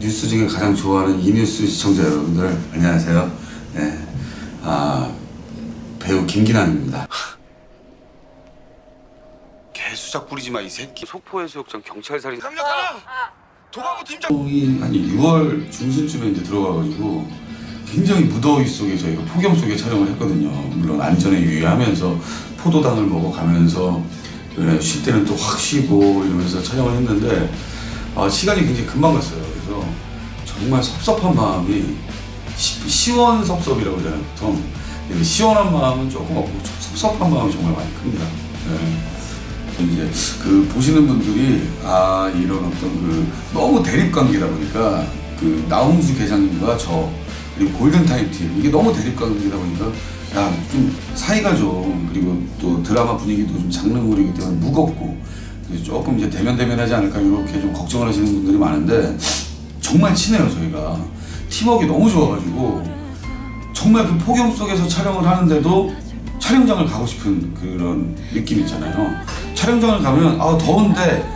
뉴스 중에 가장 좋아하는 이 뉴스 시청자 여러분들 안녕하세요. 네, 아 배우 김기남입니다. 개수작 부리지 마 이 새끼. 속포해수욕장 경찰살인. 강력하라! 도가부 팀장 이 아니 6월 중순쯤에 이제 들어가가지고 굉장히 무더위 속에 저희가 폭염 속에 촬영을 했거든요. 물론 안전에 유의하면서 포도당을 먹어가면서 그래, 쉴 때는 또 확 쉬고 이러면서 촬영을 했는데 아, 시간이 굉장히 금방 갔어요. 그래서 정말 섭섭한 마음이 시, 시원섭섭이라고 그러잖아요. 보통 시원한 마음은 조금 없고 섭섭한 마음이 정말 많이 큽니다. 네. 이제 그 보시는 분들이 아 이런 어떤 그 너무 대립 관계다 보니까 그 나홍수 계장님과 저 그리고 골든타임 팀 이게 너무 대립 관계다 보니까 야 좀 사이가 좀 그리고 또 드라마 분위기도 좀 장르물이기 때문에 무겁고 조금 이제 대면 대면하지 않을까 이렇게 좀 걱정을 하시는 분들이 많은데 정말 친해요 저희가 팀워크 너무 좋아가지고 정말 그 폭염 속에서 촬영을 하는데도 촬영장을 가고 싶은 그런 느낌 있잖아요. 촬영장을 가면 아 더운데